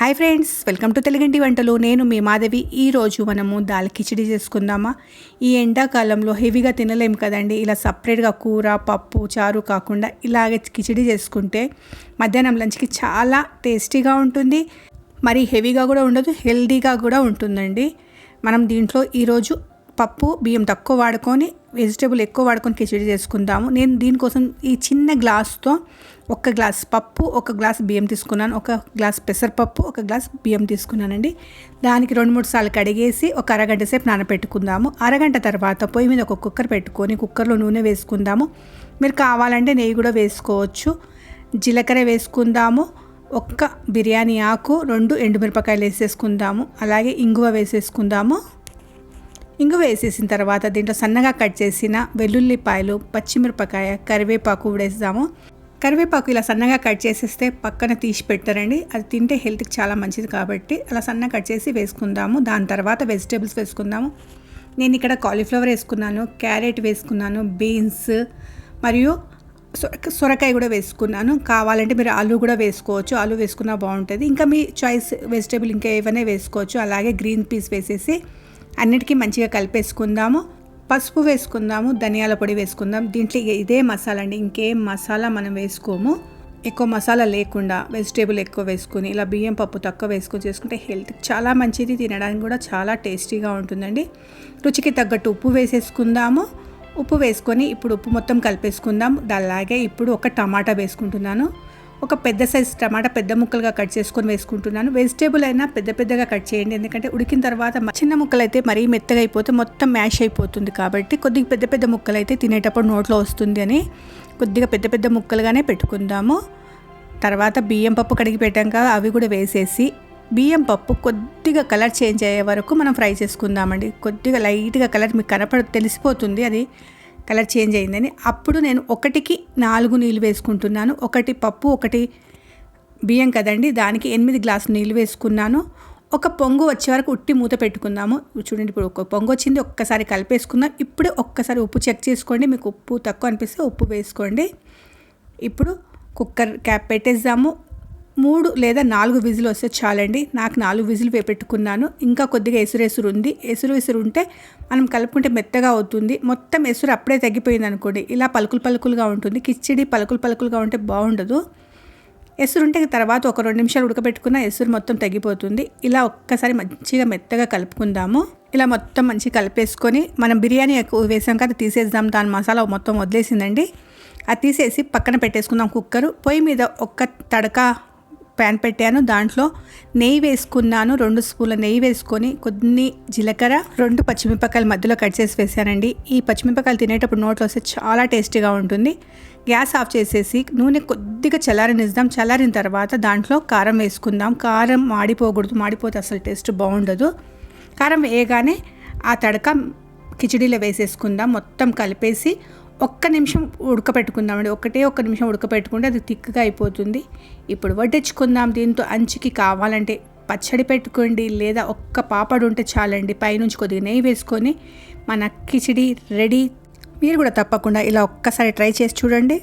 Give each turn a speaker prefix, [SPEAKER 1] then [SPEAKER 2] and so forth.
[SPEAKER 1] Hi friends welcome to తెలుగింటి వంటలు. నేను మీ మాధవి. ఈరోజు మనము దాల్ కిచిడి చేసుకుందామా? ఈ ఎండాకాలంలో హెవీగా తినలేము కదండి. ఇలా సపరేట్గా కూర పప్పు చారు కాకుండా ఇలాగే కిచిడి చేసుకుంటే మధ్యాహ్నం లంచ్కి చాలా టేస్టీగా ఉంటుంది. మరి హెవీగా కూడా ఉండదు హెల్దీగా కూడా ఉంటుందండి. మనం దీంట్లో ఈరోజు పప్పు బియ్యం తక్కువ వాడుకొని వెజిటేబుల్ ఎక్కువ వాడుకొని కిచిడి చేసుకుందాము. నేను దీనికోసం ఈ చిన్న గ్లాస్తో ఒక గ్లాస్ పప్పు ఒక గ్లాస్ బియ్యం తీసుకున్నాను. ఒక గ్లాస్ పెసరపప్పు ఒక గ్లాస్ బియ్యం తీసుకున్నానండి. దానికి రెండు మూడు సార్లు కడిగేసి ఒక అరగంట సేపు నానబెట్టుకుందాము. అరగంట తర్వాత పొయ్యి మీద ఒక కుక్కర్ పెట్టుకొని కుక్కర్లో నూనె వేసుకుందాము. మీరు కావాలంటే నెయ్యి కూడా వేసుకోవచ్చు. జీలకర్ర వేసుకుందాము. ఒక్క బిర్యానీ ఆకు రెండు ఎండుమిరపకాయలు వేసేసుకుందాము. అలాగే ఇంగువ వేసేసుకుందాము. ఇంగు వేసేసిన తర్వాత దీంట్లో సన్నగా కట్ చేసిన వెల్లుల్లిపాయలు పచ్చిమిరపకాయ కరివేపాకు వేస్తాము కరివేపాకు ఇలా సన్నగా కట్ చేసేస్తే పక్కన తీసి పెట్టారండి. అది తింటే హెల్త్కి చాలా మంచిది కాబట్టి అలా సన్నగా కట్ చేసి వేసుకుందాము. దాని తర్వాత వెజిటేబుల్స్ వేసుకుందాము. నేను ఇక్కడ కాలీఫ్లవర్ వేసుకున్నాను క్యారెట్ వేసుకున్నాను బీన్స్ మరియు సొరకాయ కూడా వేసుకున్నాను. కావాలంటే మీరు ఆలు కూడా వేసుకోవచ్చు. ఆలు వేసుకున్నా బాగుంటుంది. ఇంకా మీ చాయిస్ వెజిటేబుల్ ఇంకా ఏవైనా వేసుకోవచ్చు. అలాగే గ్రీన్ పీస్ వేసేసి అన్నిటికీ మంచిగా కలిపేసుకుందాము. పసుపు వేసుకుందాము ధనియాల పొడి వేసుకుందాం. దీంట్లో ఇదే మసాలా అండి. ఇంకేం మసాలా మనం వేసుకోము. ఎక్కువ మసాలా లేకుండా వెజిటేబుల్ ఎక్కువ వేసుకుని ఇలా బియ్యం పప్పు తక్కువ వేసుకొని చేసుకుంటే హెల్త్ చాలా మంచిది. తినడానికి కూడా చాలా టేస్టీగా ఉంటుందండి. రుచికి తగ్గట్టు ఉప్పు వేసేసుకుందాము. ఉప్పు వేసుకొని ఇప్పుడు ఉప్పు మొత్తం కలిపేసుకుందాం అలాగే ఇప్పుడు ఒక టమాటా వేసుకుంటున్నాను. ఒక పెద్ద సైజ్ టమాటా పెద్ద ముక్కలుగా కట్ చేసుకొని వేసుకుంటున్నాను. వెజిటేబుల్ అయినా పెద్ద పెద్దగా కట్ చేయండి. ఎందుకంటే ఉడికిన తర్వాత చిన్న ముక్కలు అయితే మరీ మెత్తగా అయిపోతే మొత్తం మ్యాష్ అయిపోతుంది కాబట్టి కొద్దిగా పెద్ద పెద్ద ముక్కలు అయితే తినేటప్పుడు నోట్లో వస్తుంది అని కొద్దిగా పెద్ద పెద్ద ముక్కలుగానే పెట్టుకుందాము. తర్వాత బియ్యం పప్పు కడిగి పెట్టాక అవి కూడా వేసేసి బియ్యం పప్పు కొద్దిగా కలర్ చేంజ్ అయ్యే వరకు మనం ఫ్రై చేసుకుందామండి. కొద్దిగా లైట్గా కలర్ మీకు కనపడ తెలిసిపోతుంది. అది కలర్ చేంజ్ అయిందని. అప్పుడు నేను ఒకటికి నాలుగు నీళ్ళు వేసుకుంటున్నాను. ఒకటి పప్పు ఒకటి బియ్యం కదండి. దానికి ఎనిమిది గ్లాసులు నీళ్ళు వేసుకున్నాను. ఒక పొంగు వచ్చే వరకు ఉట్టి మూత పెట్టుకుందాము చూడండి ఇప్పుడు ఒక పొంగు వచ్చింది ఒక్కసారి కలిపేసుకుందాం. ఇప్పుడు ఒక్కసారి ఉప్పు చెక్ చేసుకోండి. మీకు ఉప్పు తక్కువ అనిపిస్తే ఉప్పు వేసుకోండి. ఇప్పుడు కుక్కర్ క్యాప్ పెట్టేద్దాము. మూడు లేదా నాలుగు విజులు వస్తే చాలండి. నాకు నాలుగు విజులు పెట్టుకున్నాను. ఇంకా కొద్దిగా ఎసురు ఎసురు ఉంది. ఎసురు ఎసురు ఉంటే మనం కలుపుకుంటే మెత్తగా అవుతుంది. మొత్తం ఎసురు అప్పుడే తగ్గిపోయింది అనుకోండి ఇలా పలుకులు పలుకులుగా ఉంటుంది. కిచిడి పలుకులు పలుకులుగా ఉంటే బాగుండదు. ఎసురు ఉంటే తర్వాత ఒక రెండు నిమిషాలు ఉడకబెట్టుకున్న ఎసురు మొత్తం తగ్గిపోతుంది. ఇలా ఒక్కసారి మంచిగా మెత్తగా కలుపుకుందాము. ఇలా మొత్తం మంచిగా కలిపేసుకొని మనం బిర్యానీ ఎక్కువ వేసాం కదా తీసేద్దాం. దాని మసాలా మొత్తం వదిలేసిందండి. అది తీసేసి పక్కన పెట్టేసుకుందాం కుక్కరు. పొయ్యి మీద ఒక్క తడక ప్యాన్ పెట్టాను. దాంట్లో నెయ్యి వేసుకున్నాను. రెండు స్పూన్ల నెయ్యి వేసుకొని కొన్ని జీలకర్ర రెండు పచ్చిమిరపకాయలు మధ్యలో కట్ చేసి వేసానండి. ఈ పచ్చిమిరపకాయలు తినేటప్పుడు నోట్లో వస్తే చాలా టేస్టీగా ఉంటుంది. గ్యాస్ ఆఫ్ చేసేసి నూనె కొద్దిగా చల్లారనిద్దాం. చల్లారిన తర్వాత దాంట్లో కారం వేసుకుందాం. కారం మాడిపోకూడదు. మాడిపోతే అసలు టేస్ట్ బాగుండదు. కారం వేయగానే ఆ తడక కిచిడీలో వేసేసుకుందాం. మొత్తం కలిపేసి ఒక్క నిమిషం ఉడకపెట్టుకుందామండి. ఒకటే ఒక్క నిమిషం ఉడకపెట్టుకుంటే అది థిక్గా అయిపోతుంది. ఇప్పుడు వడ్డించుకుందాం. దీంతో అంచుకి కావాలంటే పచ్చడి పెట్టుకోండి లేదా ఒక్క పాపడు ఉంటే చాలండి. పైనుంచి కొద్దిగా నెయ్యి వేసుకొని మన కిచిడి రెడీ. మీరు కూడా తప్పకుండా ఇలా ఒక్కసారి ట్రై చేసి చూడండి.